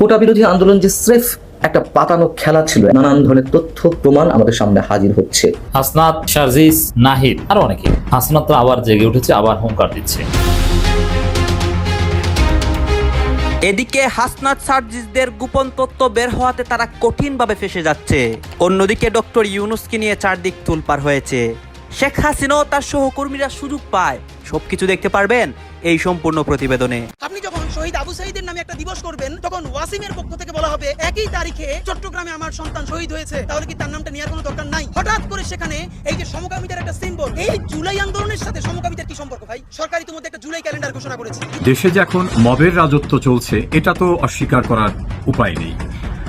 কোটা বিরোধী আন্দোলন যে স্রেফ একটা পাতানো খেলা ছিল নানান ধরনের তথ্য প্রমাণ আমাদের সামনে হাজির হচ্ছে। হাসনাত শারজিস নাহিদ আরও অনেকে। হাসনাত তো আবার জেগে উঠেছে আবার হুঙ্কার দিচ্ছে। এদিকে হাসনাত সার্জিসদের গোপন তথ্য বের হওয়াতে তারা কঠিনভাবে ফেসে যাচ্ছে। অন্যদিকে ডক্টর ইউনুসকে নিয়ে চারদিক তুলপার হয়েছে। শেখ হাসিনাও তার সহকর্মীরা সুযোগ পায়। সবকিছু দেখতে পারবেন এই সম্পূর্ণ প্রতিবেদনে। আপনি যখন শহীদ আবু সাইদের নামে একটা দিবস করবেন তখন ওয়াসিমের পক্ষ থেকে বলা হবে একই তারিখে চট্টগ্রামে আমার সন্তান শহীদ হয়েছে। তাহলে কি তার নামটা নেওয়ার কোনো দরকার নাই? হঠাৎ করে সেখানে এই যে সমকামিতার একটা সিম্বল এই জুলাই আন্দোলনের সাথে সমকামিতার কি সম্পর্ক ভাই? সরকার ইতিমধ্যে একটা জুলাই ক্যালেন্ডার ঘোষণা করেছে। দেশে যে এখন মবের রাজত্ব চলছে এটা তো অস্বীকার করার উপায় নেই।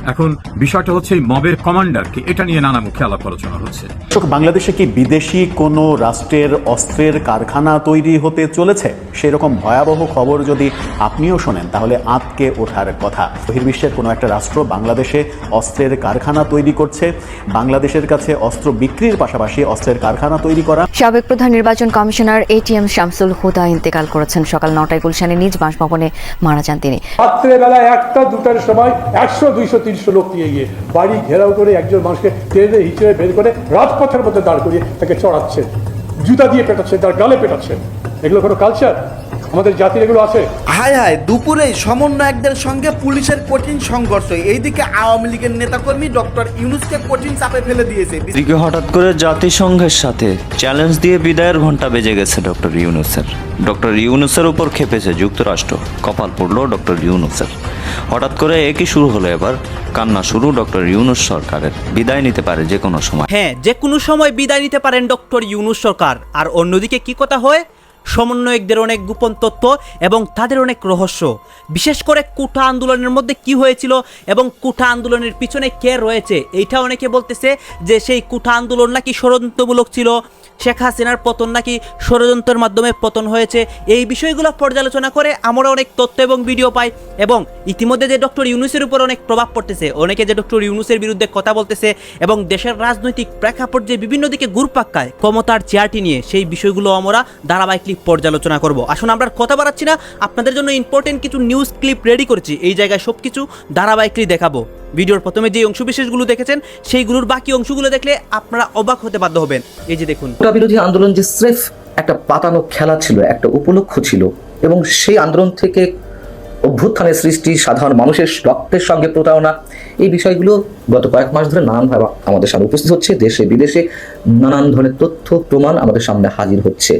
এখন বিষয়টা হচ্ছে এই মবের কমান্ডারকে এটা নিয়ে নানা মুখে আলাপ আলোচনা হচ্ছে। বাংলাদেশে কি বিদেশি কোনো রাষ্ট্রের অস্ত্রের কারখানা তৈরি হতে চলেছে? সেরকম ভয়াবহ খবর যদি আপনিও শোনেন তাহলে আঁতকে ওঠার কথা। বহির্বিশ্বের কোনো একটা রাষ্ট্র বাংলাদেশে অস্ত্রের কারখানা তৈরি করছে। বাংলাদেশের কাছে অস্ত্র বিক্রির পাশাপাশি অস্ত্রের কারখানা তৈরি করা। সাবেক প্রধান নির্বাচন কমিশনার এটিএম শামসুল হুদা ইন্তেকাল করেছেন। সকাল নটায় গুলশানে নিজ বাসভবনে মারা যান তিনি। রাত্রেবেলা একটা দুটার সময় একশো দুইশো তিনশো লোক নিয়ে গিয়ে বাড়ি ঘেরাও করে একজন মানুষকে ট্রেনে হিচড়ে বের করে রাজপথের মধ্যে দাঁড় করিয়ে তাকে চড়াচ্ছে, জুতা দিয়ে পেটাচ্ছে, তার গালে পেটাচ্ছে। এগুলো কোনো কালচার আমাদের জাতির এগুলো আছে। হায় হায় দুপুরেই সমন্বয়কদের সঙ্গে পুলিশের কঠিন সংঘর্ষ। এইদিকে আওয়ামী লীগের নেতাকর্মী ডক্টর ইউনুসকে কঠিন চাপে ফেলে দিয়েছে। দিকে হঠাৎ করে জাতিসংঘের সাথে চ্যালেঞ্জ দিয়ে বিদায়ের ঘণ্টা বেজে গেছে ডক্টর ইউনুসের। ডক্টর ইউনুসের উপর খেপেছে যুক্তরাষ্ট্র। কপাল পড়ল ডক্টর ইউনুসের। হঠাৎ করে একই শুরু হলো এবার। কান্না শুরু ডক্টর ইউনুস সরকারের। বিদায় নিতে পারে যে কোনো সময়। হ্যাঁ যে কোনো সময় বিদায় নিতে পারেন ডক্টর ইউনুস সরকার। আর অন্যদিকে কি কথা হয়? সমন্বয়কদের অনেক গোপন তথ্য এবং তাদের অনেক রহস্য। বিশেষ করে কুঠা আন্দোলনের মধ্যে কি হয়েছিল এবং কুঠা আন্দোলনের পিছনে কে রয়েছে, এইটা অনেকে বলতেছে যে সেই কুঠা আন্দোলন নাকি ষড়যন্ত্রমূলক ছিল। শেখ হাসিনার পতন নাকি ষড়যন্ত্রের মাধ্যমে পতন হয়েছে, এই বিষয়গুলো পর্যালোচনা করে আমরা অনেক তথ্য এবং ভিডিও পাই এবং ইতিমধ্যে যে ডক্টর ইউনুসের উপর অনেক প্রভাব পড়তেছে, অনেকে যে ডক্টর ইউনুসের বিরুদ্ধে কথা বলতেছে এবং দেশের রাজনৈতিক প্রেক্ষাপট যে বিভিন্ন দিকে ঘুরপাক্কায় ক্ষমতার চেয়ারটি নিয়ে সেই বিষয়গুলো আমরা ধারাবাহিক পর্যালোচনা করব। আসুন, আমরা কথা বাড়াচ্ছি না, আপনাদের জন্য ইম্পর্টেন্ট কিছু নিউজ ক্লিপ রেডি করেছি, এই জায়গায় সব কিছু ধারাবাহিকলি দেখাবো। ভিডিওর প্রথমে যে অংশবিশেষগুলো দেখেছেন, সেইগুলোর বাকি অংশগুলো দেখলে আপনারা অবাক হতে বাধ্য হবেন। এই যে দেখুন। বিরোধী আন্দোলন যে স্রেফ একটা পাতানো খেলা ছিল, একটা উপলক্ষ ছিল, এবং সেই আন্দোলন থেকে অভ্যুত্থানের সৃষ্টি, সাধারণ মানুষের রক্তের সঙ্গে প্রতারণা, এই বিষয়গুলো গত কয়েক মাস ধরে নানানভাবে আমাদের সামনে উপস্থিত হচ্ছে। দেশে বিদেশে নানান ধরনের তথ্য, প্রমাণ আমাদের সামনে হাজির হচ্ছে।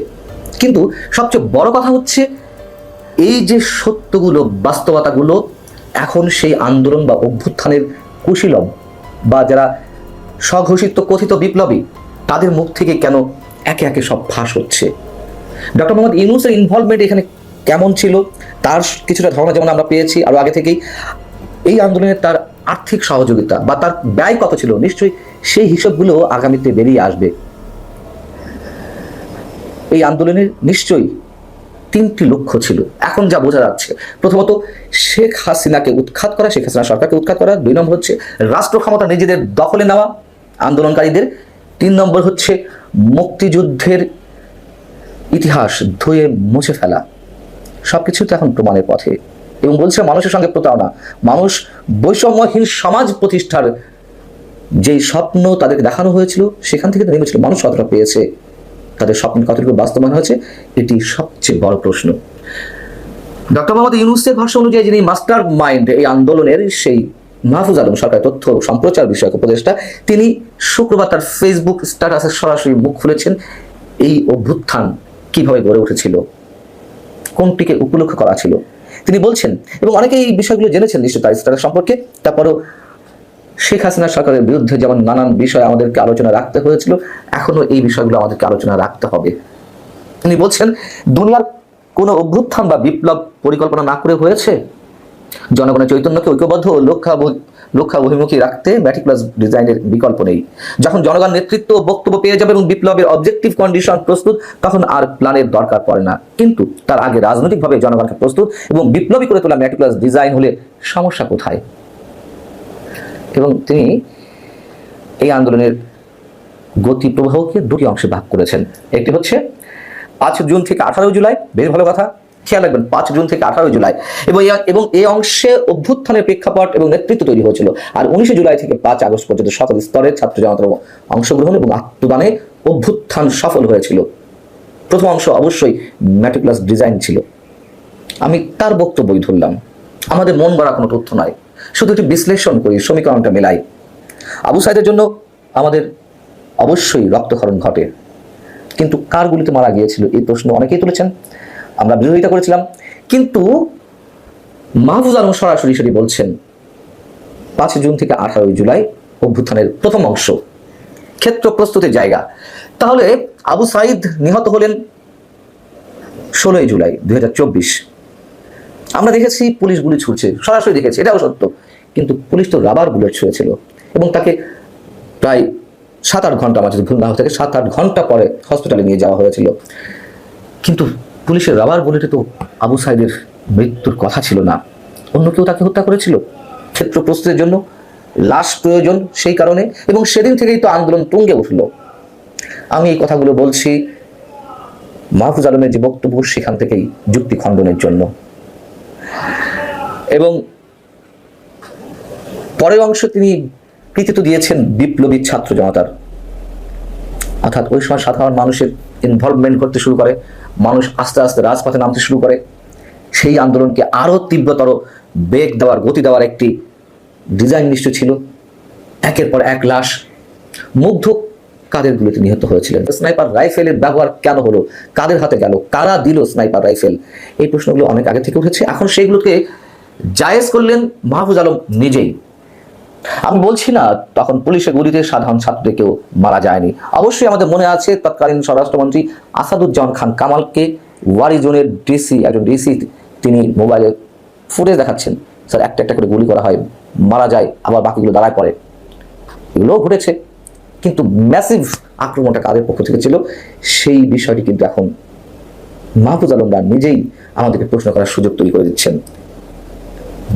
কিন্তু সবচেয়ে বড় কথা হচ্ছে, এই যে সত্যগুলো, বাস্তবতাগুলো এখন সেই আন্দোলন বা অভ্যুত্থানের কুশীলব বা যারা স্বঘোষিত কথিত বিপ্লবী, তাদের মুখ থেকে কেন একে একে সব ফাঁস হচ্ছে? ডক্টর মোহাম্মদ ইউনুসের ইনভলভমেন্ট এখানে কেমন ছিল? তার কিছুটা ধারণা যেমন আমরা পেয়েছি আরও আগে থেকেই, এই আন্দোলনের তার আর্থিক সহযোগিতা বা তার ব্যয় কত ছিল? নিশ্চয়ই সেই হিসাবগুলো আগামীতে বেরিয়ে আসবে। এই আন্দোলনের নিশ্চয়ই তিনটি লক্ষ্য ছিল। এখন যা বোঝা যাচ্ছে, প্রথমত শেখ হাসিনাকে উৎখাত করা, শেখ হাসিনা সরকারকে উৎখাত করা। দুই নম্বর হচ্ছে রাষ্ট্র ক্ষমতা নিজেদের দখলে নেওয়া, আন্দোলনকারীদের। তিন নম্বর হচ্ছে মুক্তিযুদ্ধের ইতিহাস ধুয়ে মুছে ফেলা। সবকিছু তো এখন প্রমাণের পথে। এবং বলছে মানুষের সঙ্গে প্রতারণা। মানুষ বৈষম্যহীন সমাজ প্রতিষ্ঠার যেই স্বপ্ন তাদেরকে দেখানো হয়েছিল, সেখান থেকে নেমেছিল। মানুষ কতটা পেয়েছে। তাদের স্বপ্ন কতটুকু বাস্তবায়ন হয়েছে, এটি সবচেয়ে বড় প্রশ্ন। ডক্টর মোহাম্মদ ইউনুসের ভাষ্য অনুযায়ী যিনি মাস্টার মাইন্ড এই আন্দোলনের সেই মাহফুজ আলম সরকার তথ্য সম্প্রচার বিষয়ক উপদেষ্টা, তিনি শুক্রবার তার ফেসবুক স্ট্যাটাসে সরাসরি মুখ খুলেছেন, এই অভ্যুত্থান কীভাবে গড়ে উঠেছিল? কোনটিকে উপলক্ষ করা ছিল? তিনি বলছেন, এবং অনেকে এই বিষয়গুলো জেনেছেন নিশ্চয় তার স্ট্যাটাস সম্পর্কে, তারপরও শেখ হাসিনা সরকারের বিরুদ্ধে যেমন নানান বিষয় আমাদেরকে আলোচনা রাখতে হয়েছিল, এখনও এই বিষয়গুলো আমাদেরকে আলোচনা রাখতে হবে। তিনি বলছেন, দুনিয়ার কোনো অভ্যুত্থান বা বিপ্লব পরিকল্পনা না করে হয়েছে? জনগণের চৈতন্যকে ঐক্যবদ্ধ ও লক্ষ্যা লক্ষ্যা অভিমুখী রাখতে ম্যাটিকুলাস ডিজাইনের বিকল্প নেই। যখন জনগণ নেতৃত্ব ও বক্তব্য পেয়ে যাবে এবং বিপ্লবের অবজেক্টিভ কন্ডিশন প্রস্তুত, তখন আর প্ল্যানের দরকার পড়ে না। কিন্তু তার আগে রাজনৈতিকভাবে জনগণকে প্রস্তুত এবং বিপ্লবী করে তোলা ম্যাটিকুলাস ডিজাইন হলে সমস্যা কোথায়? এবং তিনি এই আন্দোলনের গতি প্রবাহকে দুটি অংশে ভাগ করেছেন। একটি হচ্ছে, পাঁচ জুন থেকে আঠারো জুলাই, বেশ ভালো কথা, খেয়াল রাখবেন, পাঁচ জুন থেকে আঠারোই জুলাই। এবং এবং এই অংশে অভ্যুত্থানের প্রেক্ষাপট এবং নেতৃত্ব তৈরি হয়েছিল। আর উনিশে জুলাই থেকে পাঁচ আগস্ট পর্যন্ত সকল স্তরের ছাত্র জনতার অংশগ্রহণ এবং আত্মদানে অভ্যুত্থান সফল হয়েছিল। প্রথম অংশ অবশ্যই ম্যাটিকুলাস ডিজাইন ছিল। আমি তার বক্তব্যই ধরলাম। আমাদের মন গড়া কোনো তথ্য নয়। শুধু একটু বিশ্লেষণ করি, সমীকরণটা মেলাই। আবু সাইদের জন্য আমাদের অবশ্যই রক্তক্ষরণ ঘটে। কিন্তু কার গুলিতে মারা গিয়েছিল, এই প্রশ্ন অনেকেই তুলেছেন। আমরা বিরোধিতা করেছিলাম, কিন্তু মাহফুজ আলম সরাসরি সেটি বলছেন পাঁচ জুন থেকে আঠারোই জুলাই অভ্যুত্থানের প্রথম অংশ, ক্ষেত্র প্রস্তুতির জায়গা। তাহলে আবু সাইদ নিহত হলেন ষোলোই জুলাই দুই হাজার চব্বিশ। আমরা দেখেছি পুলিশ গুলি ছুড়ছে, সরাসরি দেখেছি, এটাও সত্য। কিন্তু পুলিশ তো রাবার বুলেট ছুঁয়েছিল এবং তাকে প্রায় সাত আট ঘণ্টা আমার যদি ভুল না হয়ে থাকে সাত আট ঘণ্টা পরে হসপিটালে নিয়ে যাওয়া হয়েছিল। কিন্তু পুলিশের রাবার বুলেটে তো আবু সাইদের মৃত্যুর কথা ছিল না। অন্য কেউ তাকে হত্যা করেছিল? ক্ষেত্র প্রস্তুতির জন্য লাশ প্রয়োজন সেই কারণে এবং সেদিন থেকেই তো আন্দোলন তুঙ্গে উঠল। আমি এই কথাগুলো বলছি মাহফুজ আলমের যে বক্তব্য, সেখান থেকেই যুক্তি খণ্ডনের জন্য। এবং পরের অংশ তিনি কৃতিত্ব দিয়েছেন বিপ্লবী ছাত্র জনতার। অর্থাৎ ওই সময় সাধারণ মানুষের ইনভলভমেন্ট করতে শুরু করে, মানুষ আস্তে আস্তে রাজপথে নামতে শুরু করে। সেই আন্দোলনকে আরও তীব্রতর বেগ দেওয়ার, গতি দেওয়ার একটি ডিজাইন নিশ্চয় ছিল। একের পর এক লাশ, মুগ্ধ কাদের গুলিতে নিহত হয়েছিলেন? স্নাইপার রাইফেলের ব্যবহার কেন হলো? কাদের হাতে গেল? কারা দিল স্নাইপার রাইফেল? এই প্রশ্নগুলো অনেক আগে থেকে উঠেছে। এখন সেইগুলোকে জায়েজ করলেন মাহফুজ আলম নিজেই। আমি বলছি না, তখন পুলিশের গুলিতে সাধারণ ছাত্রদের কেউ মারা যায়নি। অবশ্যই আমাদের মনে আছে, তৎকালীন স্বরাষ্ট্রমন্ত্রী আসাদুজ্জামান খান কামালকে ওয়ারি জোনের ডিসি, একজন ডিসি, তিনি মোবাইলে ফুটেজ দেখাচ্ছেন। স্যার, একটা একটা করে গুলি করা হয়, মারা যায়, আবার বাকিগুলো দাঁড়ায় পড়ে। এগুলোও ঘটেছে। কিন্তু ম্যাসিভ আক্রমণটা কাদের পক্ষ থেকে ছিল, সেই বিষয়টি কিন্তু এখন মাহফুজ আলমরা নিজেই আমাদেরকে প্রশ্ন করার সুযোগ তৈরি করে দিচ্ছেন।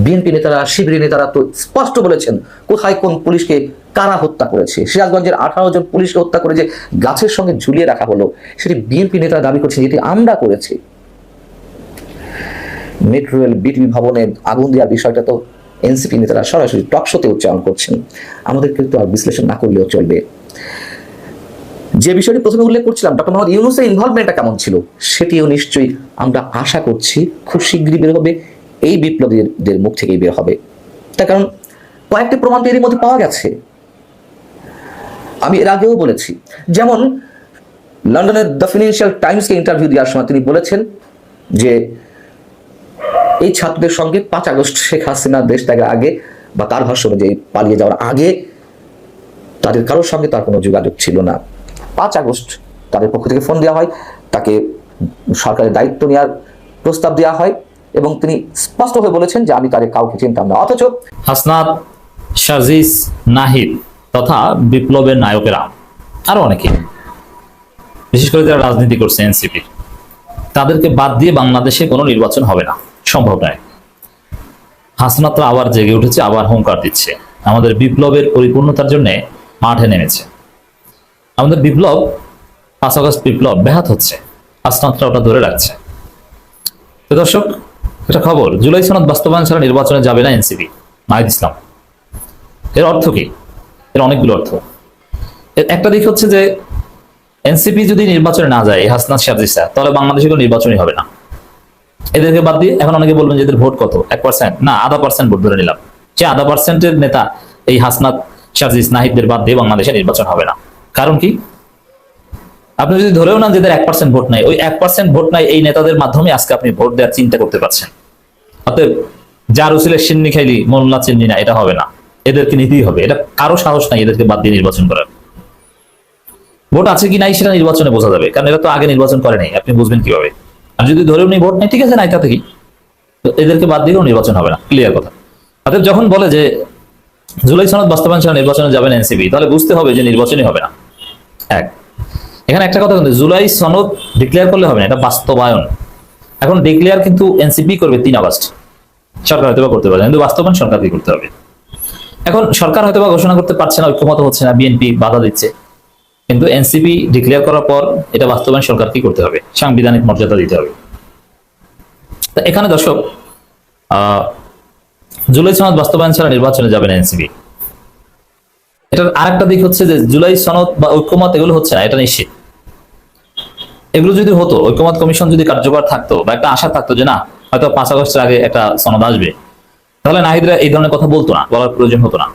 বিএনপি নেতারা শিবিরের নেতারা তো স্পষ্ট বলেছেন, কোথায় কোন পুলিশকে কারা হত্যা করেছে? সিরাজগঞ্জের আঠারো জন পুলিশকে হত্যা করে যে গাছের সঙ্গে ঝুলিয়ে রাখা হলো, সেটি বিএনপি নেতারা দাবি করছে যেটি আমরা করেছি। মেট্রো রেল বিটিভি ভবনে আগুন দেওয়ার বিষয়টা তো এনসিপি নেতারা সরাসরি টকশোতে উচ্চারণ করছেন। আমাদের কিন্তু আর বিশ্লেষণ না করলেও চলবে। যে বিষয়টি প্রথমে উল্লেখ করছিলাম, ডক্টর মোহাম্মদ ইউনুসের ইনভলভমেন্টটা কেমন ছিল, সেটিও নিশ্চয়ই আমরা আশা করছি খুব শীঘ্রই বের হবে, এই বিপ্লবীদের মুখ থেকেই বের হবে। তার কারণ, কয়েকটি প্রমাণ তো এরই মধ্যে পাওয়া গেছে। আমি এর আগেও বলেছি, যেমন, লন্ডনের দ্য ফিনান্সিয়াল টাইমসকে ইন্টারভিউ দেওয়ার সময় তিনি বলেছেন যে, এই ছাত্রদের সঙ্গে পাঁচ আগস্ট শেখ হাসিনা দেশ ত্যাগের আগে বা তার ভাষ্য অনুযায়ী পালিয়ে যাওয়ার আগে তাদের কারোর সঙ্গে তার কোনো যোগাযোগ ছিল না। পাঁচ আগস্ট তাদের পক্ষ থেকে ফোন দেওয়া হয়, তাকে সরকারের দায়িত্ব নেওয়ার প্রস্তাব দেওয়া হয় এবং তিনি স্পষ্ট হয়ে বলেছেন যে আমি তাদের কাউকে চিনতাম না। অথচ হাসনাত শাজিস নাহিদ তথা বিপ্লবের নায়কেরা, আরও অনেকে, বিশেষ করে যারা রাজনীতি করছে এনসিপি, তাদেরকে বাদ দিয়ে বাংলাদেশে কোনো নির্বাচন হবে না, সম্ভব নয়। হাসনাতরা আবার জেগে উঠেছে, আবার হুঙ্কার দিচ্ছে। আমাদের বিপ্লবের পরিপূর্ণতার জন্য মাঠে নেমেছে। আমাদের বিপ্লব, পাঁচ আগস্ট বিপ্লব ব্যাহত হচ্ছে। হাসনাতরা ওটা ধরে রাখছে। তো দর্শক, একটা খবর, জুলাই সনদ বাস্তবায়ন ছাড়া নির্বাচনে যাবে না এনসিপি, নাহিদ ইসলাম। এর অর্থ কি? এর অনেকগুলো অর্থ। এর একটা দিক হচ্ছে যে, এনসিপি যদি নির্বাচনে না যায়, হাসনাত সাজিসা তাহলে বাংলাদেশে কোনো নির্বাচনই হবে না। এদেরকে বাদ দিয়ে এখন অনেকে বলবেন যে এদের ভোট কত? এক পার্সেন্ট না, আধা পার্সেন্ট ভোট ধরে নিলাম। যে আধা পার্সেন্টের নেতা এই হাসনাত সাজিস নাহিদদের বাদ দিয়ে বাংলাদেশে নির্বাচন হবে না। কারণ কি? আপনি যদি ধরেও না যে এদের এক পার্সেন্ট ভোট নাই, ওই এক পার্সেন্ট ভোট নাই এই নেতাদের মাধ্যমে আজকে আপনি ভোট দেওয়ার চিন্তা করতে পারছেন। অতএব যার উচিলের সিন্নি খাইলি, মোল্লা চিন্নি না, এটা হবে না। এদেরকে নিতেই হবে। এটা কারও সাহস নাই এদেরকে বাদ দিয়ে নির্বাচন করার। ভোট আছে কি নাই সেটা নির্বাচনে বোঝা যাবে, কারণ এরা তো আগে নির্বাচন করে নাই, আপনি বুঝবেন কীভাবে। আর যদি ধরেও নেই ভোট নেই, ঠিক আছে, নাই তা থেকেই তো এদেরকে বাদ দিয়েও নির্বাচন হবে না ক্লিয়ার কথা। অতএব যখন বলে যে জুলাই সনদ বাস্তবায়ন ছাড়া নির্বাচনে যাবেন এনসিপি, তাহলে বুঝতে হবে যে নির্বাচনই হবে না। এক, এখানে একটা কথা কিন্তু জুলাই সনদ ডিক্লেয়ার করলে হবে না, এটা বাস্তবায়ন। এখন ডিক্লেয়ার কিন্তু এনসিপি করবে তিন আগস্ট। সরকার হয়তো করতে পারে কিন্তু বাস্তবায়ন সরকারকে করতে হবে। এখন সরকার হয়তো বা ঘোষণা করতে পারছে না, ঐক্যমত হচ্ছে না, বিএনপি বাধা দিচ্ছে। কিন্তু এনসিপি ডিক্লেয়ার করার পর এটা বাস্তবায়ন সরকারকেই করতে হবে, সাংবিধানিক মর্যাদা দিতে হবে। এখানে দর্শক জুলাই সনদ বাস্তবায়ন ছাড়া নির্বাচনে যাবে না এনসিপি। এটার আরেকটা দিক হচ্ছে যে জুলাই সনদ বা ঐক্যমত এগুলো হচ্ছে না, এটা নিশ্চিত। এগুলো যদি হতো, ঐক্যমত কমিশন যদি কার্যকর থাকতো বা একটা আশা থাকতো যে না, হয়তো পাঁচ আগস্টের আগে একটা সনদ আসবে, তাহলে নাহিদরা এই ধরনের কথা বলতো না, বলার প্রয়োজন হতো না।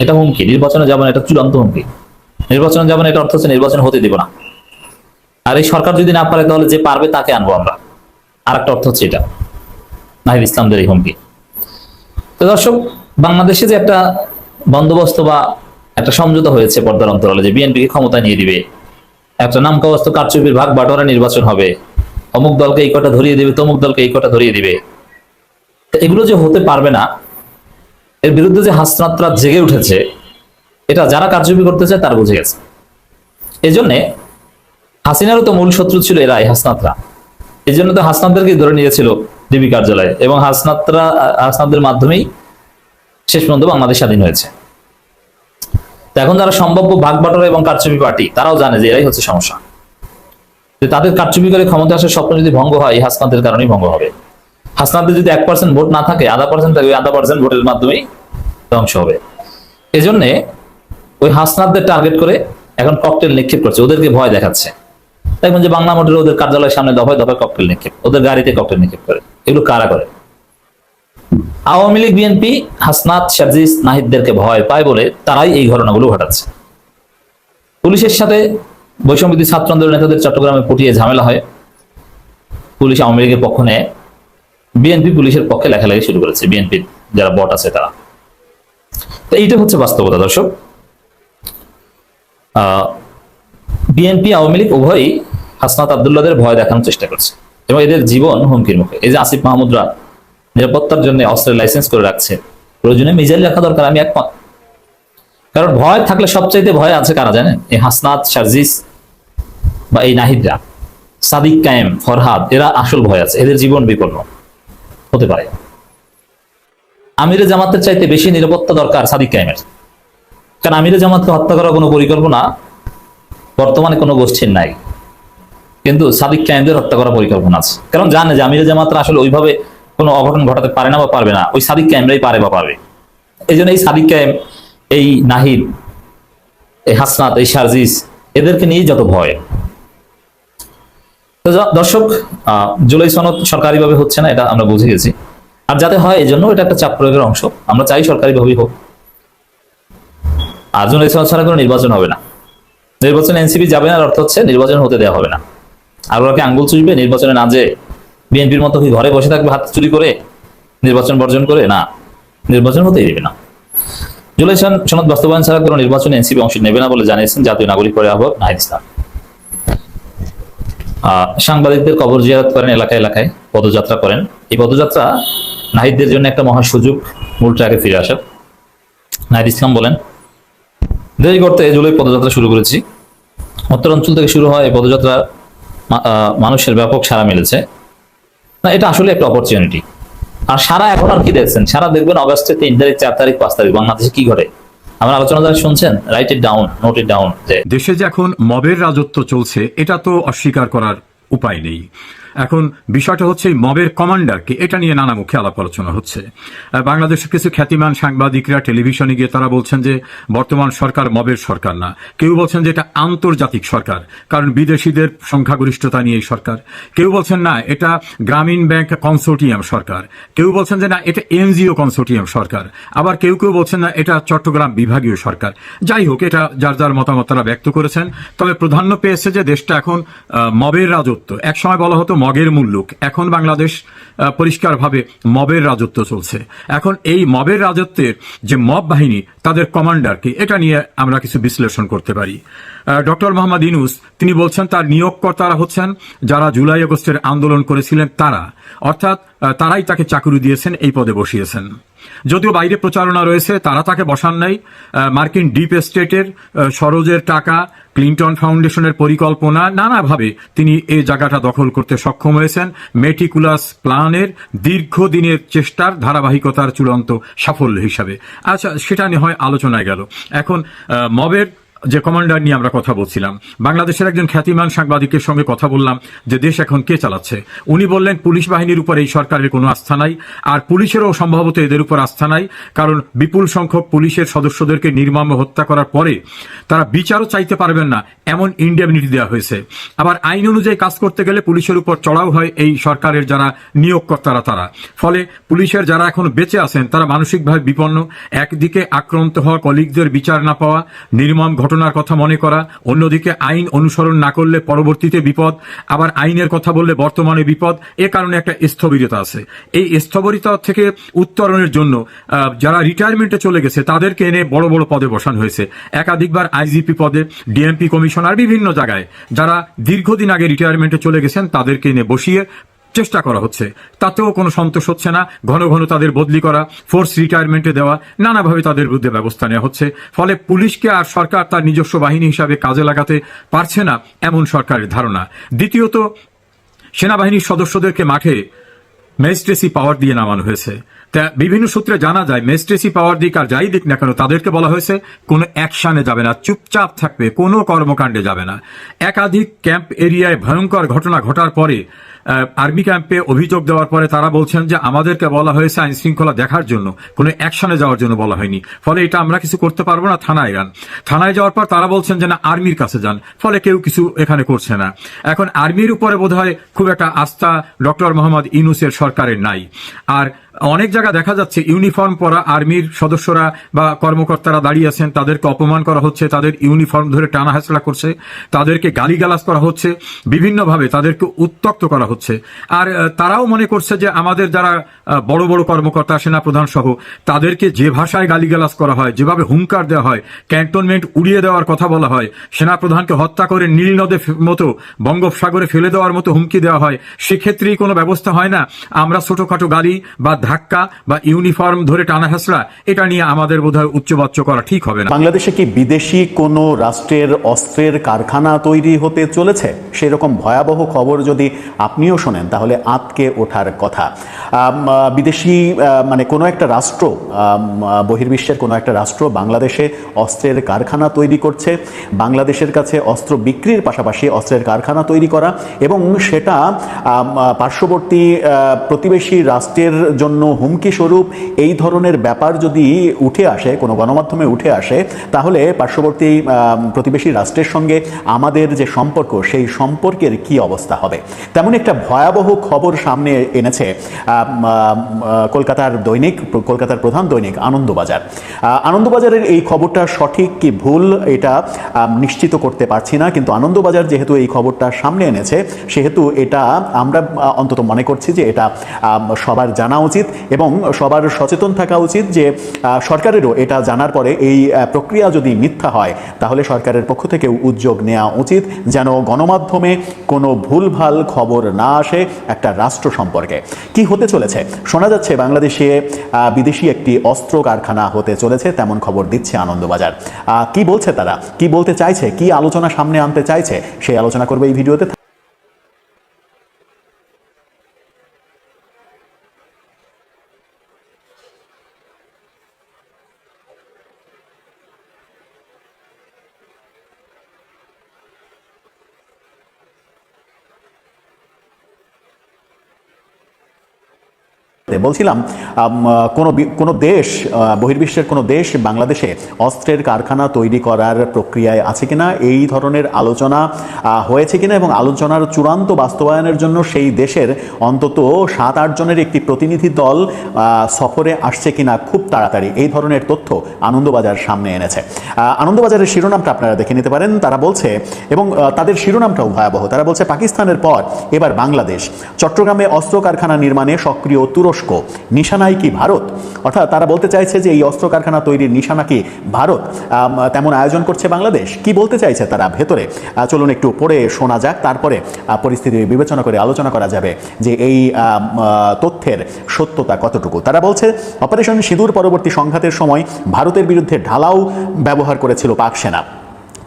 এটা হুমকি, নির্বাচনে যাবে না, এটা চূড়ান্ত হুমকি। নির্বাচনে যাবে না, এটা অর্থ হচ্ছে নির্বাচন হতে দিব না। আর এই সরকার যদি না পারে, তাহলে যে পারবে তাকে আনব আমরা। আর একটা অর্থ হচ্ছে এটা। নাহিদ ইসলামদের এই হুমকি। তো দর্শক, বাংলাদেশে যে একটা বন্দোবস্ত বা একটা সমঝোতা হয়েছে পর্দার অন্তরালে যে বিএনপিকে ক্ষমতা নিয়ে দিবে, একটা নামকাবস্ত কারচুপির ভাগ বাটোয়ারা নির্বাচন হবে, অমুক দলকে এই কটা ধরিয়ে দিবে, তমুক দলকে এই কটা ধরিয়ে দিবে, তো এগুলো যে হতে পারবে না, এর বিরুদ্ধে যে হাসনাত্রা জেগে উঠেছে, এটা যারা কারচুপি করতে চায় তারা বুঝে গেছে। এই জন্যে হাসিনারও তো মূল শত্রু ছিল এরা হাসনাতরা। এই জন্য তো হাসনাতদেরকে ধরে নিয়েছিল ডিবি কার্যালয়ে এবং হাসনাতরা, হাসনাতদের মাধ্যমেই শেষ পর্যন্ত বাংলাদেশ স্বাধীন হয়েছে। এখন যারা সম্ভাব্য ভাগ বাটোয়ারা এবং কারচুপি পার্টি, তারাও জানে যে এরাই হচ্ছে সমস্যা। যে তাদের কারচুপি করে ক্ষমতা আসার স্বপ্ন যদি ভঙ্গ হয় এই হাসনাতের কারণেই ভঙ্গ হবে। হাসনাদের যদি এক পার্সেন্ট ভোট না থাকে, আধা পার্সেন্ট থাকে আধা পার্সেন্ট ভোটের মাধ্যমেই ধ্বংস হবে। এজন্যে ওই হাসনাতদের টার্গেট করে এখন ককটেল নিক্ষেপ করছে, ওদেরকে ভয় দেখাচ্ছে। দেখবেন যে বাংলা মোটরে ওদের কার্যালয়ের সামনে দফায় দফায় ককটেল নিক্ষেপ, ওদের গাড়িতে ককটেল নিক্ষেপ করে। এগুলো কারা করে? আওয়ামী লীগ, বিএনপি, হাসনাত শারজিস নাহিদদেরকে ভয় পায় বলে তারাই এই ঘটনাগুলো ঘটাচ্ছে। পুলিশের সাথে বৈষম্যবিধি ছাত্র আন্দোলন নেতাদের চট্টগ্রামে পটিয়ে ঝামেলা হয়। পুলিশ আওয়ামী লীগের পক্ষ নেয় বিএনপি পুলিশের পক্ষে লেখালেখি শুরু করেছে, বিএনপির যারা বট আছে তারা। তো এইটা হচ্ছে বাস্তবতা, দর্শক। বিএনপি, আওয়ামী লীগ উভয়ই হাসনাত আবদুল্লাদের ভয় দেখানোর চেষ্টা করছে। এবং এদের জীবন হুমকির মুখে। এই যে আসিফ মাহমুদরা নিরাপত্তার জন্য অস্ত্রের লাইসেন্স করে রাখছে। প্রয়োজনে মিজাইল রাখা দরকার, আমি একমত কারণ ভয় থাকলে সবচাইতে ভয় আছে কারা জানেন? এই হাসনাত, শারজিস বা এই নাহিদরা। সাদিক কায়েম, ফরহাদ, এরা আসল ভয় আছে। এদের জীবন বিপন্ন হতে পারে। আমিরে জামাতের চাইতে বেশি নিরাপত্তা দরকার সাদিক কায়েমের। কারণ আমিরে জামাতকে হত্যা করার কোনো পরিকল্পনা বর্তমানে কোনো গোষ্ঠীর নাই। কিন্তু সাদিক কায়েমদের হত্যা করার পরিকল্পনা আছে। কারণ জানে যে আমিরে জামাতরা আসলে ওইভাবে কোনো অঘটন ঘটাতে পারে না বা পারবে না। ওই সাদিক কায়েমরাই পারে বা পারবে। এই জন্য এই সাদিক কায়েম, এই নাহিদ, এই হাসনাত, এই শারজিস এদেরকে নিয়ে যত ভয়। তো দর্শক জুলাই সনদ সরকারিভাবে হচ্ছে না, এটা আমরা বুঝে গেছি। আর যাতে হয় এই জন্য এটা একটা চাপ প্রয়োগের অংশ। আমরা চাই সরকারিভাবেই হোক। আর জুলাই সনদ ছাড়া কোনো নির্বাচন হবে না। নির্বাচন এনসিপি যাবে না অর্থ হচ্ছে নির্বাচন হতে দেওয়া হবে না। আর ওরা কি আঙ্গুল চুষবে? নির্বাচনে না যে বিএনপির মতো কি ঘরে বসে থাকবে, হাত চুরি করে নির্বাচন বর্জন করে? না, নির্বাচন হতেই দেবে না। জুলাইশন সনদ বাস্তবায়ন ছাড়া কোনো নির্বাচনে এনসিপি অংশ নেবে না বলে জানিয়েছেন জাতীয় নাগরিক পরে পরিষদ নাহিদ ইসলাম। সাংবাদিকদের কবর জিয়ারত করেন এলাকায় এলাকায়, পদযাত্রা করেন। এই পদযাত্রা নাহিদদের জন্য একটা মহা সুযোগ, মূল ট্র্যাকে ফিরে আসার। নাহিদ ইসলাম বলেন, দেরি করতে জুলাই পদযাত্রা শুরু করেছি। উত্তর অঞ্চল থেকে শুরু হয় এই পদযাত্রা মানুষের ব্যাপক সারা মিলেছে। না, এটা আসলে একটা অপরচুনিটি আর সারা এখন আর কি দেখছেন? সারা দেখবেন অগস্টে তিন তারিখ, চার তারিখ, পাঁচ তারিখ, বাংলাদেশে কি ঘটে? আমার আলোচনা শুনছেন write it down note it down দেশে যে এখন মবের রাজত্ব চলছে, এটা তো অস্বীকার করার উপায় নেই। এখন বিষয়টা হচ্ছে মবের কমান্ডারকে এটা নিয়ে নানা মুখে আলাপ আলোচনা হচ্ছে। বাংলাদেশের কিছু খ্যাতিমান সাংবাদিকরা টেলিভিশনে গিয়ে তারা বলছেন যে, বর্তমান সরকার মবের সরকার না। কেউ বলছেন যে এটা আন্তর্জাতিক সরকার, কারণ বিদেশিদের সংখ্যাগরিষ্ঠতা নিয়ে এই সরকার। কেউ বলছেন না, এটা গ্রামীণ ব্যাংক কনসোর্টিয়াম সরকার। কেউ বলছেন যে না, এটা এনজিও কনসোর্টিয়াম সরকার। আবার কেউ কেউ বলছেন না, এটা চট্টগ্রাম বিভাগীয় সরকার। যাই হোক, এটা যার যার মতামত তারা ব্যক্ত করেছেন। তবে প্রাধান্য পেয়েছে যে, দেশটা এখন মবের রাজত্ব। একসময় বলা হতো মগের মুল্লুক এখন বাংলাদেশ পরিষ্কারভাবে মবের রাজত্ব চলছে। এখন এই মবের রাজত্বের যে মব বাহিনী তাদের কমান্ডারকে এটা নিয়ে আমরা কিছু বিশ্লেষণ করতে পারি। ডক্টর মোহাম্মদ ইনুস তিনি বলছেন তার নিয়োগকর্তারা হচ্ছেন যারা জুলাই আগস্টের আন্দোলন করেছিলেন তারা। অর্থাৎ তারাই তাকে চাকরি দিয়েছেন এই পদে বসিয়েছেন। যদিও বাইরে প্রচারণা রয়েছে তারা তাকে বসান নাই। মার্কিন ডিপ এস্টেটের আহ, সরোজের টাকা ক্লিন্টন ফাউন্ডেশনের পরিকল্পনা নানাভাবে তিনি এ জায়গাটা দখল করতে সক্ষম হয়েছেন। মেটিকুলাস প্লানের দীর্ঘদিনের চেষ্টার ধারাবাহিকতার চূড়ান্ত সাফল্য হিসাবে। আচ্ছা সেটা নিয়ে হয় আলোচনায় গেল। এখন মবের যে কমান্ডার নিয়ে আমরা কথা বলছিলাম, বাংলাদেশের একজন খ্যাতিমান সাংবাদিকের সঙ্গে কথা বললাম যে দেশ এখন কে চালাচ্ছে। উনি বললেন, পুলিশ বাহিনীর উপর এই সরকারের কোনো আস্থা নাই, আর পুলিশেরও সম্ভবত এদের উপর আস্থা নাই, কারণ বিপুল সংখ্যক পুলিশের সদস্যদেরকে নির্মম হত্যা করার পরে তারা বিচারও চাইতে পারবেন না, এমন ইন্ডেমনিটি দেওয়া হয়েছে। আবার আইন অনুযায়ী কাজ করতে গেলে পুলিশের উপর চড়াও হয় এই সরকারের যারা নিয়োগকর্তারা তারা। ফলে পুলিশের যারা এখন বেঁচে আছেন, তারা মানসিকভাবে বিপন্ন, একদিকে আক্রান্ত হওয়া কলিগদের বিচার না পাওয়া, নির্মম ঘটনার কথা মনে করা, অন্যদিকে আইন অনুসরণ না করলে পরবর্তীতে বিপদ, আবার আইনের কথা বললে বর্তমানে বিপদ, এ কারণে একটা স্থবিরতা আছে। এই স্থবিরতা থেকে উত্তরণের জন্য যারা রিটায়ারমেন্টে চলে গেছে, তাদেরকে এনে বড় বড় পদে বসানো হয়েছে। একাধিকবার আইজিপি পদে ডিএমপি কমিশনার বিভিন্ন জায়গায়, যারা দীর্ঘদিন আগে রিটায়ারমেন্টে চলে গেছেন, তাদেরকে এনে বসিয়ে চেষ্টা করা হচ্ছে। তাতেও কোনো সন্তোষ হচ্ছে না। ঘন ঘন তাদের বদলি করা ফোর্স রিটায়ারমেন্টে দেওয়া, নানাভাবে তাদের বিরুদ্ধে ব্যবস্থা নেওয়া হচ্ছে। ফলে পুলিশকে আর সরকার তার নিজস্ব বাহিনী হিসাবে কাজে লাগাতে পারছে না এমন সরকারের ধারণা। দ্বিতীয়ত, সেনাবাহিনীর সদস্যদেরকে মাঠে ম্যাজিস্ট্রেসি পাওয়ার দিয়ে নামানো হয়েছে। তা বিভিন্ন সূত্রে জানা যায়, ম্যাজিস্ট্রেসি পাওয়ার দিক আর যাই দিক না কেন তাদেরকে বলা হয়েছে, কোনো অ্যাকশানে যাবে না, চুপচাপ থাকবে, কোনো কর্মকাণ্ডে যাবে না। একাধিক ক্যাম্প এরিয়ায় ভয়ঙ্কর ঘটনা ঘটার পরে আর্মি ক্যাম্পে অভিযোগ দেওয়ার পরে তারা বলছেন যে আমাদেরকে বলা হয়েছে আইন শৃঙ্খলা দেখার জন্য, কোনো অ্যাকশনে যাওয়ার জন্য বলা হয়নি। ফলে এটা আমরা কিছু করতে পারব না থানায় যান। থানায় যাওয়ার পর তারা বলছেন যে না, আর্মির কাছে যান। ফলে কেউ কিছু এখানে করছে না। এখন আর্মির উপরে বোধহয় খুব একটা আস্থা ডক্টর মোহাম্মদ ইনুসের সরকারের নাই। আর অনেক জায়গা দেখা যাচ্ছে, ইউনিফর্ম পরা আর্মির সদস্যরা বা কর্মকর্তারা দাঁড়িয়ে আছেন, তাদেরকে অপমান করা হচ্ছে, তাদের ইউনিফর্ম ধরে টানা হেঁচড়া করছে, তাদেরকে গালিগালাজ করা হচ্ছে, বিভিন্নভাবে তাদেরকে উত্তক্ত করা হচ্ছে। আর তারাও মনে করছে যে আমাদের যারা বড় বড় কর্মকর্তা সেনাপ্রধান সহ তাদেরকে যে ভাষায় গালিগালাজ করা হয়, যেভাবে হুঙ্কার দেওয়া হয়, ক্যান্টনমেন্ট উড়িয়ে দেওয়ার কথা বলা হয়, সেনাপ্রধানকে হত্যা করে নীল নদের মতো, বঙ্গোপসাগরে ফেলে দেওয়ার মতো হুমকি দেওয়া হয়, সেক্ষেত্রেই কোনো ব্যবস্থা হয় না। আমরা ছোটখাটো গালি বা ধাক্কা বা ইউনিফর্ম ধরে টানা হেঁচড়া এটা নিয়ে আমাদের বোধহয় উচ্চবাচ্য করা ঠিক হবে না। বাংলাদেশে কি বিদেশি কোনো রাষ্ট্রের অস্ত্রের কারখানা তৈরি হতে চলেছে? সেরকম ভয়াবহ খবর যদি আপনিও শোনেন, তাহলে আতকে ওঠার কথা। বিদেশি মানে কোনো একটা রাষ্ট্র বহির্বিশ্বের কোনো একটা রাষ্ট্র বাংলাদেশে অস্ত্রের কারখানা তৈরি করছে, বাংলাদেশের কাছে অস্ত্র বিক্রির পাশাপাশি অস্ত্রের কারখানা তৈরি করা এবং সেটা পার্শ্ববর্তী প্রতিবেশী রাষ্ট্রের জন্য হুমকি স্বরূপ এই ধরনের ব্যাপার যদি উঠে আসে, কোনো গণমাধ্যমে উঠে আসে, তাহলে পার্শ্ববর্তী প্রতিবেশী রাষ্ট্রের সঙ্গে আমাদের যে সম্পর্ক, সেই সম্পর্কের কি অবস্থা হবে? তেমন একটা ভয়াবহ খবর সামনে এনেছে কলকাতার দৈনিক, কলকাতার প্রধান দৈনিক আনন্দবাজার। আনন্দবাজারের এই খবরটা সঠিক কি ভুল এটা নিশ্চিত করতে পারছি না, কিন্তু আনন্দবাজার যেহেতু এই খবরটা সামনে এনেছে, সেহেতু এটা আমরা অন্তত মনে করছি যে এটা সবার জানা উচিত এবং সবার সচেতন থাকা উচিত যে সরকারেরও এটা জানার পরে এই প্রক্রিয়া যদি মিথ্যা হয়, তাহলে সরকারের পক্ষ থেকেও উদ্যোগ নেওয়া উচিত যেন গণমাধ্যমে কোনো ভুলভাল খবর না আসে একটা রাষ্ট্র সম্পর্কে। কি হতে চলেছে? শোনা যাচ্ছে বাংলাদেশে বিদেশি একটি অস্ত্র কারখানা হতে চলেছে, তেমন খবর দিচ্ছে আনন্দবাজার। কি বলছে তারা? কি বলতে চাইছে? কি আলোচনা সামনে আনতে চাইছে? সেই আলোচনা করবে এই ভিডিওতে। বলছিলাম কোনো কোনো দেশ বহির্বিশ্বের কোনো দেশ বাংলাদেশে অস্ত্রের কারখানা তৈরি করার প্রক্রিয়ায় আছে কিনা, এই ধরনের আলোচনা হয়েছে কিনা এবং আলোচনার চূড়ান্ত বাস্তবায়নের জন্য সেই দেশের অন্তত সাত আট জনের একটি প্রতিনিধি দল সফরে আসছে কিনা খুব তাড়াতাড়ি, এই ধরনের তথ্য আনন্দবাজার সামনে এনেছে। আনন্দবাজারের শিরোনামটা আপনারা দেখে নিতে পারেন, তারা বলছে, এবং তাদের শিরোনামটাও ভয়াবহ, তারা বলছে, পাকিস্তানের পর এবার বাংলাদেশ, চট্টগ্রামে অস্ত্র কারখানা নির্মাণে সক্রিয় তুরস্ক নিশানায় কি ভারত? অর্থাৎ তারা বলতে চাইছে যে এই অস্ত্র কারখানা তৈরির নিশানা কি ভারত? তেমন আয়োজন করছে বাংলাদেশ? কি বলতে চাইছে তারা ভেতরে? চলুন একটু পড়ে শোনা যাক, তারপরে পরিস্থিতি বিবেচনা করে আলোচনা করা যাবে যে এই তথ্যের সত্যতা কতটুকু। তারা বলছে, অপারেশন সিঁদুর পরবর্তী সংঘাতের সময় ভারতের বিরুদ্ধে ঢালাও ব্যবহার করেছিল পাক সেনা।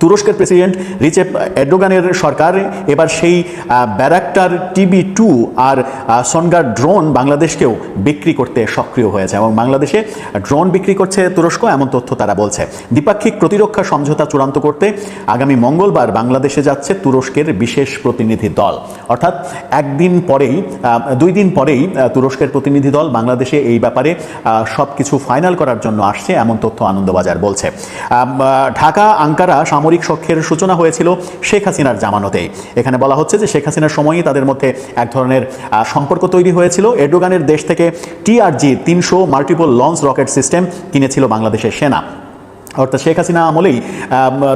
তুরস্কের প্রেসিডেন্ট রিচেপ এডোগানের সরকার, এবার সেই ব্যারাক্টার টিবি টু আর সনগার ড্রোন বাংলাদেশকেও বিক্রি করতে সক্রিয় হয়েছে এবং বাংলাদেশে ড্রোন বিক্রি করছে তুরস্ক, এমন তথ্য তারা বলছে। দ্বিপাক্ষিক প্রতিরক্ষা সমঝোতা চূড়ান্ত করতে আগামী মঙ্গলবার বাংলাদেশে যাচ্ছে তুরস্কের বিশেষ প্রতিনিধি দল। অর্থাৎ একদিন পরেই দুই দিন পরেই তুরস্কের প্রতিনিধি দল বাংলাদেশে এই ব্যাপারে সব কিছু ফাইনাল করার জন্য আসছে, এমন তথ্য আনন্দবাজার বলছে। ঢাকা, আঙ্কারা, সামরিক সখ্যের সূচনা হয়েছিল শেখ হাসিনার জামানতে। এখানে বলা হচ্ছে যে শেখ হাসিনার সময়ই তাদের মধ্যে এক ধরনের সম্পর্ক তৈরি হয়েছিল। এডোগানের দেশ থেকে টিআরজি তিনশো মাল্টিপল লঞ্চ রকেট সিস্টেম কিনেছিল বাংলাদেশের সেনা। অর্থাৎ শেখ হাসিনা আমলেই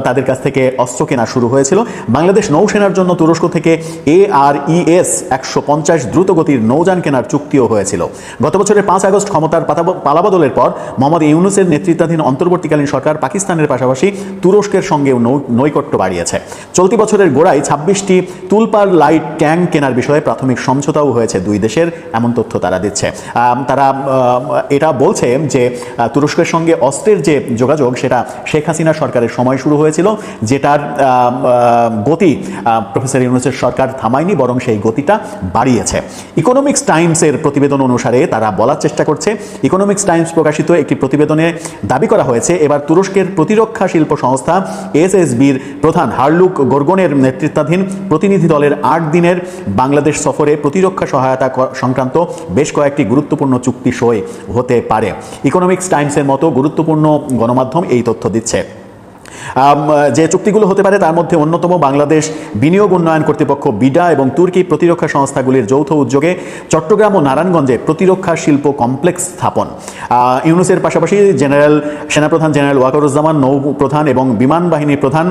তাদের কাছ থেকে অস্ত্র কেনা শুরু হয়েছিল। বাংলাদেশ নৌসেনার জন্য তুরস্ক থেকে এ আর ইএস একশো পঞ্চাশ দ্রুতগতির নৌযান কেনার চুক্তিও হয়েছিল। গত বছরের পাঁচ আগস্ট ক্ষমতার পালাবদলের পর মোহাম্মদ ইউনুসের নেতৃত্বাধীন অন্তর্বর্তীকালীন সরকার পাকিস্তানের পাশাপাশি তুরস্কের সঙ্গেও নৈকট্য বাড়িয়েছে। চলতি বছরের গোড়ায় ছাব্বিশটি তুলপার লাইট ট্যাঙ্ক কেনার বিষয়ে প্রাথমিক সমঝোতাও হয়েছে দুই দেশের, এমন তথ্য তারা দিচ্ছে। তারা এটা বলছে যে তুরস্কের সঙ্গে অস্ত্রের যে যোগাযোগ সেটা শেখ হাসিনা সরকারের সময় শুরু হয়েছিল, যেটার গতি প্রফেসর ইউনুসের সরকার থামায়নি, বরং সেই গতিটা বাড়িয়েছে। ইকোনমিক্স টাইমসের প্রতিবেদন অনুসারে তারা বলার চেষ্টা করছে ইকোনমিক্স টাইমস প্রকাশিত একটি প্রতিবেদনে দাবি করা হয়েছে, এবার তুরস্কের প্রতিরক্ষা শিল্প সংস্থা এসএসবির প্রধান হার্লুক গোর্গনের নেতৃত্বাধীন প্রতিনিধি দলের আট দিনের বাংলাদেশ সফরে প্রতিরক্ষা সহায়তা সংক্রান্ত বেশ কয়েকটি গুরুত্বপূর্ণ চুক্তি সই হতে পারে। ইকোনমিক্স টাইমসের মতো গুরুত্বপূর্ণ গণমাধ্যম এই তথ্য দিচ্ছে। যে চুক্তিগুলো হতে পারে তার মধ্যে অন্যতম বাংলাদেশ বিনিয়োগ উন্নয়ন কর্তৃপক্ষ বিডা এবং তুর্কি প্রতিরক্ষা সংস্থাগুলির যৌথ উদ্যোগে চট্টগ্রাম ও নারায়ণগঞ্জে প্রতিরক্ষা শিল্প কমপ্লেক্স স্থাপন। ইউনুসের পাশাপাশি জেনারেল, সেনাপ্রধান জেনারেল ওয়াকারুজ্জামান, নৌ প্রধান এবং বিমান বাহিনী প্রধান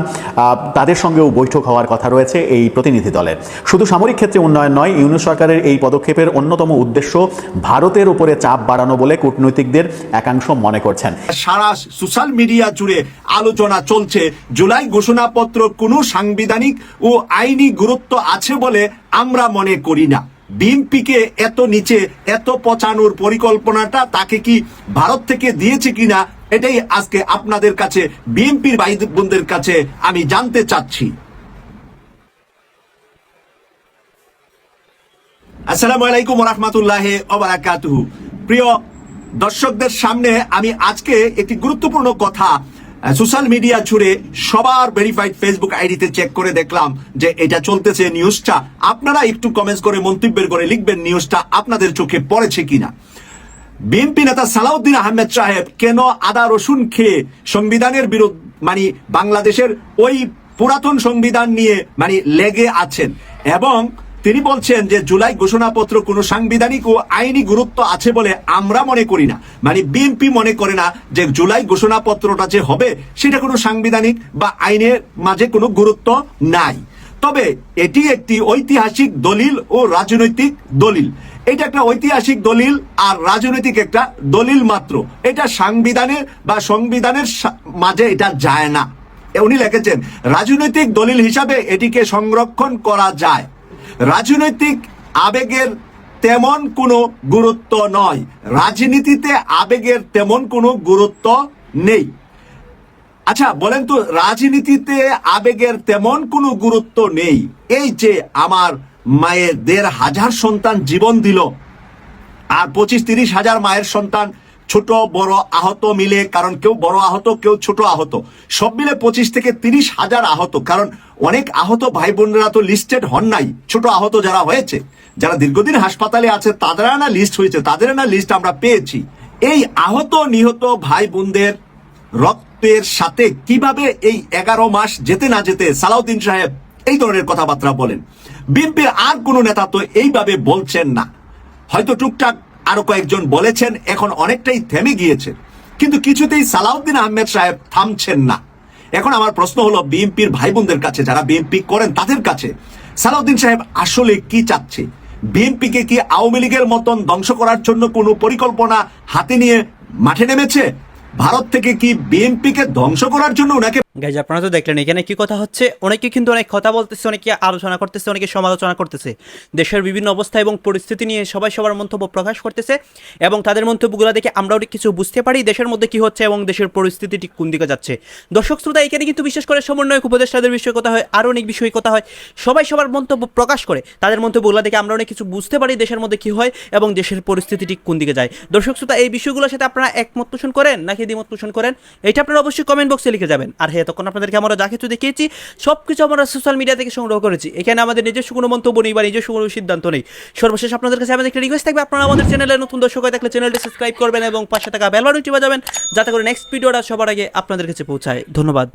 তাদের সঙ্গেও বৈঠক হওয়ার কথা রয়েছে এই প্রতিনিধি দলের শুধু সামরিক ক্ষেত্রে উন্নয়ন নয়, ইউনুস সরকারের এই পদক্ষেপের অন্যতম উদ্দেশ্য ভারতের উপরে চাপ বাড়ানো বলে কূটনৈতিকদের একাংশ মনে করছেন। সারা সোশ্যাল মিডিয়া জুড়ে আলোচনা চলছে। জুলাই ঘোষণাপত্র কোনো সাংবিধানিক ও আইনি গুরুত্ব আছে বলে আমরা মনে করি না। বিএনপিকে এত নিচে এত পচানোর পরিকল্পনাটা তাকে কি ভারত থেকে দিয়েছে কিনা, এটাই আজকে আপনাদের কাছে, বিএনপির বোনদের কাছে আমি জানতে চাচ্ছি। আসসালামু আলাইকুম রহমতুল্লাহ প্রিয় দর্শকদের সামনে আমি আজকে একটি গুরুত্বপূর্ণ কথা সোশ্যাল মিডিয়া জুড়ে সবার ভেরিফাইড ফেসবুক আইডিতে চেক করে দেখলাম যে এটা চলতেছে নিউজটা আপনারা একটু কমেন্টস করে মন্তব্যের করে লিখবেন নিউজটা আপনাদের চোখে পড়েছে কিনা। বিএনপি নেতা সালাউদ্দিন আহমেদ সাহেব কেন আদা রসুন খেয়ে সংবিধানের বিরুদ্ধ মানে বাংলাদেশের ওই পুরাতন সংবিধান নিয়ে মানে লেগে আছেন? এবং তিনি বলছেন যে জুলাই ঘোষণাপত্র কোনো সাংবিধানিক ও আইনি গুরুত্ব আছে বলে আমরা মনে করি না। মানে বিএনপি মনে করে না যে জুলাই ঘোষণাপত্রটা যে হবে, সেটা কোনো সাংবিধানিক বা আইনের মাঝে কোনো গুরুত্ব নাই। তবে এটি একটি ঐতিহাসিক দলিল ও রাজনৈতিক দলিল। এটা একটা ঐতিহাসিক দলিল আর রাজনৈতিক একটা দলিল মাত্র। এটা সাংবিধানের বা সংবিধানের মাঝে এটা যায় না। উনি লিখেছেন, রাজনৈতিক দলিল হিসাবে এটিকে সংরক্ষণ করা যায়। রাজনৈতিক আবেগের তেমন কোনো গুরুত্ব নয়। রাজনীতিতে আবেগের তেমন কোনো গুরুত্ব নেই। আচ্ছা বলেন তো, রাজনীতিতে আবেগের তেমন কোনো গুরুত্ব নেই। এই যে আমার মায়ের দেড় হাজার সন্তান জীবন দিল, আর পঁচিশ তিরিশ হাজার মায়ের সন্তান ছোট, বড়, আহত মিলে, কারণ কেউ বড় আহত, কেউ ছোট আহত। সব মিলে পঁচিশ থেকে তিরিশ হাজার আহত, কারণ অনেক আহত ভাই বোনেরা তো লিস্টেড হন নাই, ছোট আহত যারা হয়েছে। যারা দীর্ঘদিন হাসপাতালে আছে তাদের না লিস্ট হয়েছে তাদের না লিস্ট আমরা পেয়েছি। এই আহত, নিহত ভাই বোনদের রক্তের সাথে কীভাবে এই এগারো মাস যেতে না যেতে, সালাউদ্দিন সাহেব এই ধরনের কথাবার্তা বলেন। বিএনপির আর কোনো নেতা তো এইভাবে বলছেন না। হয়তো টুকটাক আরও কয়েকজন বলেছেন, এখন অনেকটাই থেমে গিয়েছে। কিন্তু কিছুতেই সালাউদ্দিন আহমেদ সাহেব থামছেন না। এখন আমার প্রশ্ন হলো, বিএনপির ভাই বোনদের কাছে, যারা বিএনপি করেন তাদের কাছে, সালাউদ্দিন সাহেব আসলে কি চাচ্ছে? বিএনপিকে কি আওয়ামী লীগের মতন ধ্বংস করার জন্য কোনো পরিকল্পনা হাতে নিয়ে মাঠে নেমেছে? ভারত থেকে কি বিএনপিকে ধ্বংস করার জন্য ওনাকে গাইজ আপনারা তো দেখলেন, এখানে কি কথা হচ্ছে? অনেকে কিন্তু অনেক কথা বলতেছে, অনেকে আলোচনা করতেছে, অনেকে সমালোচনা করতেছে। দেশের বিভিন্ন অবস্থা এবং পরিস্থিতি নিয়ে সবাই সবার মন্তব্য প্রকাশ করতেছে এবং তাদের মন্তব্যগুলো দেখে আমরাও অনেক কিছু বুঝতে পারি দেশের মধ্যে কি হচ্ছে এবং দেশের পরিস্থিতি ঠিক কোন দিকে যাচ্ছে। দর্শক শ্রোতা, এখানে কিন্তু বিশেষ করে সমন্বয়ক উপদেষ্টাদের বিষয়ে কথা হয়, আরও অনেক বিষয়ে কথা হয়। সবাই সবার মন্তব্য প্রকাশ করে, তাদের মন্তব্যগুলো দেখে আমরা অনেক কিছু বুঝতে পারি দেশের মধ্যে কি হয় এবং দেশের পরিস্থিতি ঠিক কোন দিকে যায়। দর্শক শ্রোতা, এই বিষয়গুলোর সাথে আপনারা একমত পোষণ করেন নাকি দ্বিমত পোষণ করেন? এটা আপনারা অবশ্যই কমেন্ট বক্সে লিখে যাবেন। আর হ্যাঁ তখন আপনাদেরকে আমরা যা কিছু দেখিয়েছি সব কিছু আমরা সোশ্যাল মিডিয়া থেকে সংগ্রহ করেছি। এখানে আমাদের নিজস্ব কোনো মন্তব্য নেই বা নিজস্ব কোনো সিদ্ধান্ত নেই। সর্বশেষ আপনাদের কাছে আমাদের একটা রিকোয়েস্ট থাকবে, আপনারা আমাদের চ্যানেলে নতুন দর্শক হয়ে থাকলে চ্যানেলটি সাবস্ক্রাইব করবেন এবং পাশে থাকা বেল বাটনটি বাজাবেন, যাতে করে নেক্সট ভিডিওটা সবার আগে আপনাদের কাছে পৌঁছায়। ধন্যবাদ।